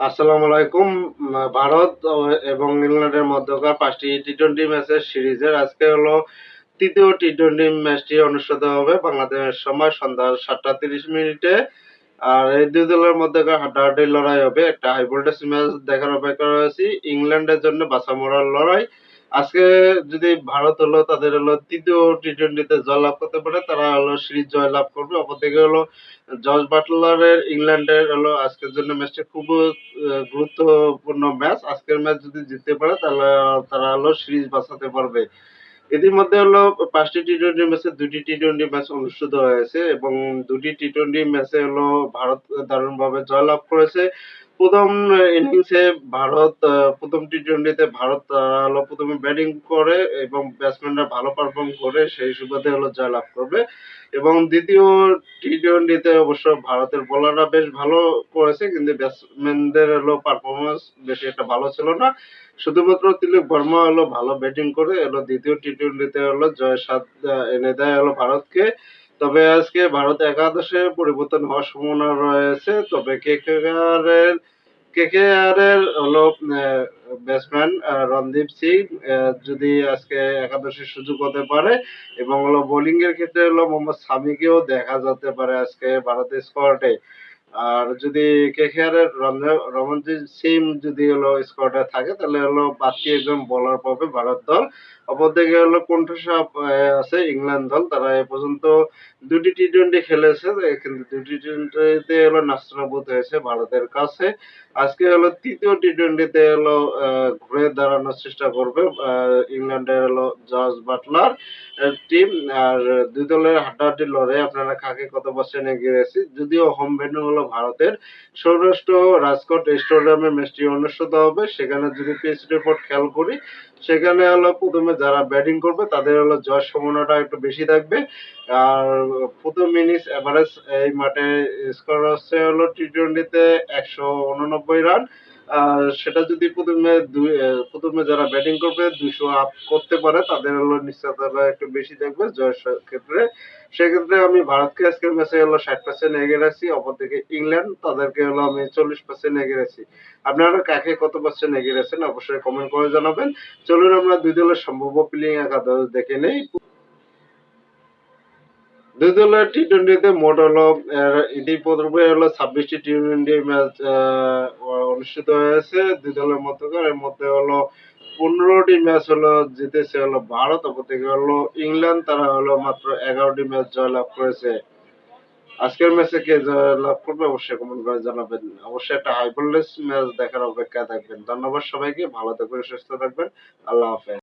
আসসালামু আলাইকুম ভারত এবং ইংল্যান্ডের মধ্যকার পাঁচটি টি টোয়েন্টি ম্যাচের সিরিজের। আজকে হলো তৃতীয় টি টোয়েন্টি ম্যাচটি অনুষ্ঠিত হবে বাংলাদেশের সময় সন্ধ্যা সাতটা তিরিশ মিনিটে। আর এই দুই দলের মধ্যকার হাড্ডাহাড্ডি লড়াই হবে। একটা হাই ভোল্টেজ ম্যাচ দেখার অপেক্ষা রয়েছে। ইংল্যান্ডের জন্য বাছা মরার লড়াই। আজকে যদি ভারত হলো, তাদের হলো তৃতীয় টি টোয়েন্টিতে জয়লাভ করতে পারে। তারা হলো সিরিজ জয়লাভ করবে। অপরদিকে হলো জর্জ বাটলারের ইংল্যান্ডের হলো আজকের জন্য ম্যাচটা খুব গুরুত্বপূর্ণ ম্যাচ। আজকের ম্যাচ যদি জিততে পারে, তাহলে, তারা হলো সিরিজ বাঁচাতে পারবে। ইতিমধ্যে হলো পাঁচটি টি টোয়েন্টি ম্যাচে দুটি টি টোয়েন্টি ম্যাচ অনুষ্ঠিত হয়েছে এবং দুটি টি টোয়েন্টি ম্যাচে হলো ভারত দারুণভাবে জয়লাভ করেছে। প্রথম ইনিংসে ভারত প্রথম টি টোয়েন্টিতে ভারত আহ, হলো প্রথমে ব্যাটিং করে এবং ব্যাটসম্যানরা ভালো পারফর্ম করে সেই সুবাদে হলো জয়লাভ করবে। এবং দ্বিতীয় টি টোয়েন্টিতে অবশ্য ভারতের বোলাররা বেশ ভালো করেছে কিন্তু ব্যাটসম্যানদের হলো পারফরমেন্স বেশি একটা ভালো ছিল না। শুধুমাত্র তিলক বর্মা হলো ভালো ব্যাটিং করে হলো দ্বিতীয় টি টোয়েন্টিতে হলো জয় সাত এনে দেয় হলো ভারতকে। তবে আজকে ভারত একাদশে পরিবর্তন হওয়ার সম্ভাবনা রয়েছে। তবে কে এর কেকেআর এর হলো ব্যাটসম্যান রণদীপ সিং যদি আজকে একাদশের সুযোগ হতে পারে এবং হলো বোলিং এর ক্ষেত্রে হলো মোহাম্মদ সামিকেও দেখা যেতে পারে আজকে ভারতের স্কোয়াডে আর যদি রণ- রমনজিৎ সিং যদি হলো স্কোয়াডে থাকে, তাহলে হলো বাকি একজন বলার পাবে ভারত দল। অপরদিকে হলো কণ্ঠসাপ আছে ইংল্যান্ড দল। তারা এ পর্যন্ত দুটি টি টোয়েন্টি খেলেছে, কিন্তু দুটি টি টোয়েন্টিতে হলো নাস্তানাবুদ হয়েছে ভারতের কাছে। আজকে হলো তৃতীয় টি টোয়েন্টিতে হলো ঘুরে দাঁড়ানোর চেষ্টা করবে ইংল্যান্ডের হলো জর্জ বাটলার টিম আর দুই দলের হাড্ডাহাড্ডি লড়াই, আপনারা কাকে কত পার্সেন্ট এগিয়ে রয়েছে যদিও হোম ভেন্যু হলো ভারতের সৌরাষ্ট্র রাজকোট স্টেডিয়ামে ম্যাচটি অনুষ্ঠিত হবে। সেখানে যদি পিচ রিপোর্ট খেয়াল করি, সেখানে হলো প্রথমে যারা ব্যাটিং করবে, তাদের হলো জয়ের সম্ভাবনাটা একটু বেশি থাকবে। আর প্রথম ইনিংস এভারেজ এই মাঠে স্কোর হচ্ছে হলো টি টোয়েন্টিতে একশো উননব্বই রান আর সেটা যদি প্রথমে প্রথমে যারা ব্যাটিং করবে, দুইশো আপ করতে পারে, তাদের হলো নিশ্চয়তা একটু বেশি থাকবে জয়ের ক্ষেত্রে। সেক্ষেত্রে আমি ভারতকে আজকের ম্যাচে হলো ষাট পার্সেন্ট এগিয়ে রাখছি, অপরদিকে ইংল্যান্ড, তাদেরকে হলো আমি চল্লিশ পার্সেন্ট এগিয়ে রাখছি। আপনারা কাকে কত পার্সেন্ট এগিয়ে রাখছেন, অবশ্যই কমেন্ট করে জানাবেন। চলুন আমরা দুই দলের সম্ভাব্য প্লেইং একাদশ দেখে নেই। দুই দলের টি টোয়েন্টিতে মোট হলো ইতিপূর্বে হলো ছাব্বিশটি টি টোয়েন্টি ম্যাচ অনুষ্ঠিত হয়েছে। দুই দলের মধ্যকার, এর মধ্যে হলো পনেরোটি ম্যাচ হলো, জিতেছে হলো ভারত অপর থেকে হলো ইংল্যান্ড। তারা হলো মাত্র এগারোটি ম্যাচ জয়লাভ করেছে। আজকের ম্যাচে কে জয়লাভ করবে অবশ্যই কমেন্ট করে জানাবেন। অবশ্যই একটা হাই ম্যাচ দেখার অপেক্ষা থাকবেন। ধন্যবাদ সবাইকে, ভালো থাকবেন, সুস্থ থাকবেন। আল্লাহ হাফেজ।